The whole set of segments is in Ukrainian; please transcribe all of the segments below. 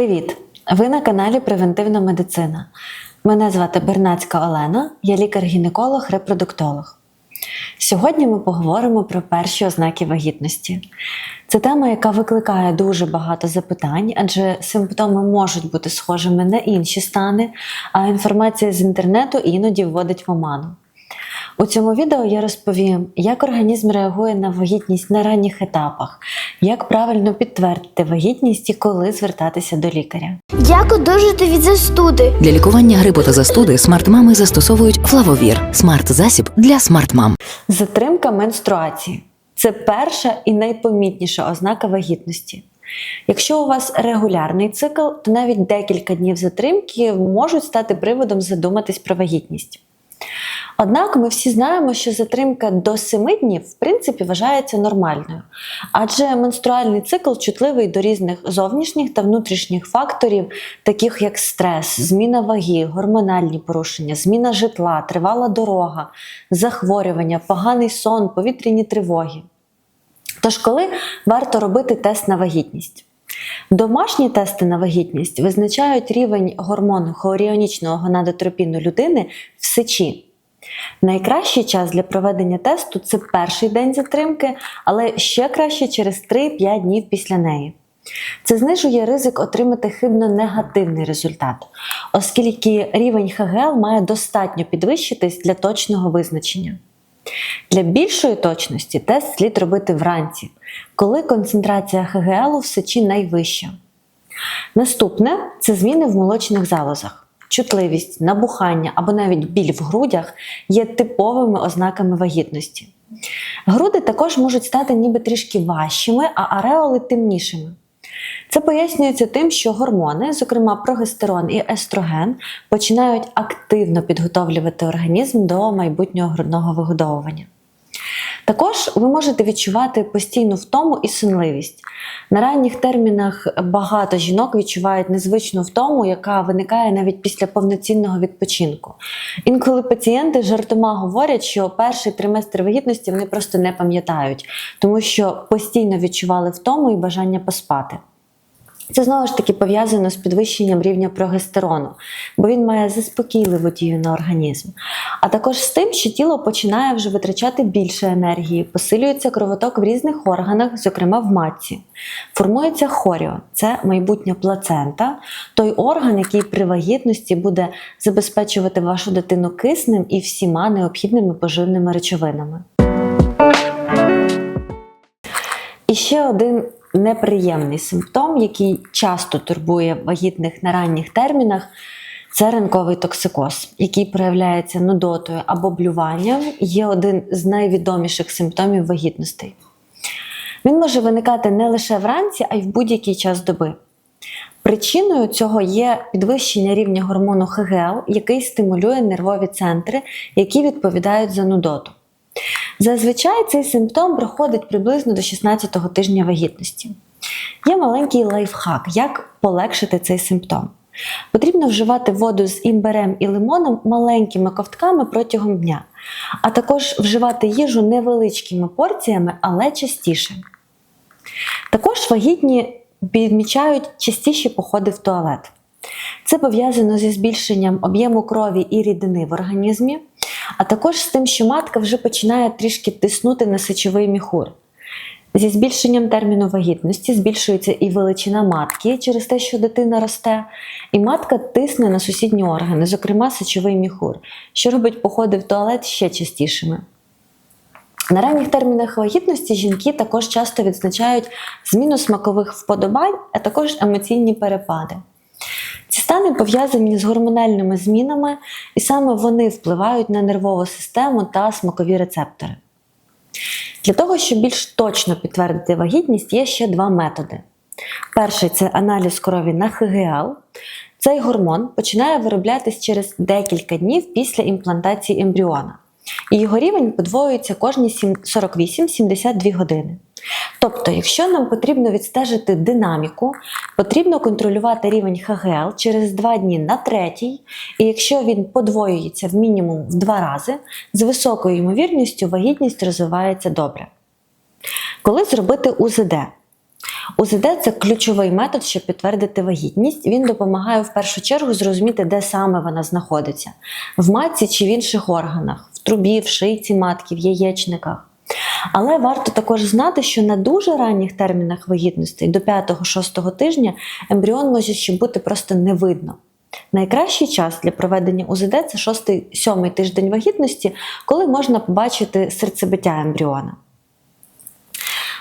Привіт! Ви на каналі Превентивна медицина. Мене звати Бернацька Олена, я лікар-гінеколог, репродуктолог. Сьогодні ми поговоримо про перші ознаки вагітності. Це тема, яка викликає дуже багато запитань, адже симптоми можуть бути схожими на інші стани, а інформація з інтернету іноді вводить в оману. У цьому відео я розповім, як організм реагує на вагітність на ранніх етапах, як правильно підтвердити вагітність і коли звертатися до лікаря. Як одужати від застуди? Для лікування грипу та застуди смарт-мами застосовують флавовір смарт-засіб для смарт-мам. Затримка менструації це перша і найпомітніша ознака вагітності. Якщо у вас регулярний цикл, то навіть декілька днів затримки можуть стати приводом задуматись про вагітність. Однак ми всі знаємо, що затримка до 7 днів в принципі вважається нормальною, адже менструальний цикл чутливий до різних зовнішніх та внутрішніх факторів, таких як стрес, зміна ваги, гормональні порушення, зміна житла, тривала дорога, захворювання, поганий сон, повітряні тривоги. Тож, коли варто робити тест на вагітність? Домашні тести на вагітність визначають рівень гормону хоріонічного гонадотропіну людини в сечі. Найкращий час для проведення тесту це перший день затримки, але ще краще через 3-5 днів після неї. Це знижує ризик отримати хибно негативний результат, оскільки рівень ХГЛ має достатньо підвищитись для точного визначення. Для більшої точності тест слід робити вранці, коли концентрація ХГЛ в сечі найвища. Наступне це зміни в молочних залозах. Чутливість, набухання або навіть біль в грудях є типовими ознаками вагітності. Груди також можуть стати ніби трішки важчими, а ареоли темнішими. Це пояснюється тим, що гормони, зокрема прогестерон і естроген, починають активно підготовлювати організм до майбутнього грудного вигодовування. Також ви можете відчувати постійну втому і сонливість. На ранніх термінах багато жінок відчувають незвичну втому, яка виникає навіть після повноцінного відпочинку. Інколи пацієнти жартома говорять, що перший триместр вагітності вони просто не пам'ятають, тому що постійно відчували втому і бажання поспати. Це знову ж таки пов'язано з підвищенням рівня прогестерону, бо він має заспокійливу дію на організм. А також з тим, що тіло починає вже витрачати більше енергії, посилюється кровоток в різних органах, зокрема в матці. Формується хоріо, це майбутня плацента, той орган, який при вагітності буде забезпечувати вашу дитину киснем і всіма необхідними поживними речовинами. І ще один неприємний симптом, який часто турбує вагітних на ранніх термінах, це ранковий токсикоз, який проявляється нудотою або блюванням, є один з найвідоміших симптомів вагітностей. Він може виникати не лише вранці, а й в будь-який час доби. Причиною цього є підвищення рівня гормону ХГЛ, який стимулює нервові центри, які відповідають за нудоту. Зазвичай цей симптом проходить приблизно до 16-го тижня вагітності. Є маленький лайфхак, як полегшити цей симптом. Потрібно вживати воду з імбирем і лимоном маленькими ковтками протягом дня, а також вживати їжу невеличкими порціями, але частіше. Також вагітні відмічають частіші походи в туалет. Це пов'язано зі збільшенням об'єму крові і рідини в організмі, а також з тим, що матка вже починає трішки тиснути на сечовий міхур. Зі збільшенням терміну вагітності збільшується і величина матки через те, що дитина росте, і матка тисне на сусідні органи, зокрема сечовий міхур, що робить походи в туалет ще частішими. На ранніх термінах вагітності жінки також часто відзначають зміну смакових вподобань, а також емоційні перепади. Стани пов'язані з гормональними змінами, і саме вони впливають на нервову систему та смакові рецептори. Для того, щоб більш точно підтвердити вагітність, є ще два методи. Перший це аналіз крові на ХГЛ. Цей гормон починає вироблятись через декілька днів після імплантації ембріона, і його рівень подвоюється кожні 48-72 години. Тобто, якщо нам потрібно відстежити динаміку, потрібно контролювати рівень ХГЛ через 2 дні на третій, і якщо він подвоюється в мінімум в 2 рази, з високою ймовірністю вагітність розвивається добре. Коли зробити УЗД? УЗД це ключовий метод, щоб підтвердити вагітність. Він допомагає в першу чергу зрозуміти, де саме вона знаходиться: в матці чи в інших органах, в трубі, в шийці матки, в яєчниках. Але варто також знати, що на дуже ранніх термінах вагітності до 5-6 тижня ембріон може ще бути просто не видно. Найкращий час для проведення УЗД це 6-7 тиждень вагітності, коли можна побачити серцебиття ембріона.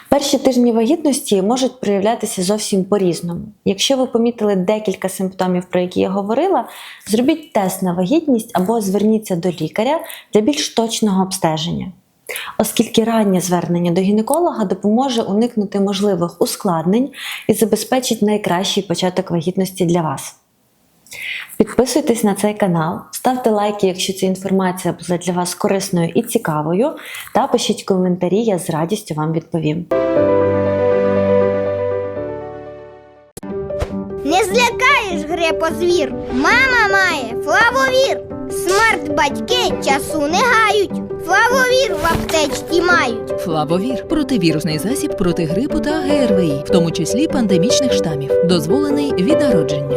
Перші тижні вагітності можуть проявлятися зовсім по-різному. Якщо ви помітили декілька симптомів, про які я говорила, зробіть тест на вагітність або зверніться до лікаря для більш точного обстеження. Оскільки раннє звернення до гінеколога допоможе уникнути можливих ускладнень і забезпечить найкращий початок вагітності для вас. Підписуйтесь на цей канал, ставте лайки, якщо ця інформація була для вас корисною і цікавою, та пишіть коментарі, я з радістю вам відповім. Не злякаєш грепозвір. Мама має флавовір. Смарт батьки часу не гають. Флавовір в аптечці мають. Флавовір противірусний засіб проти грипу та ГРВІ, в тому числі пандемічних штамів, дозволений від народження.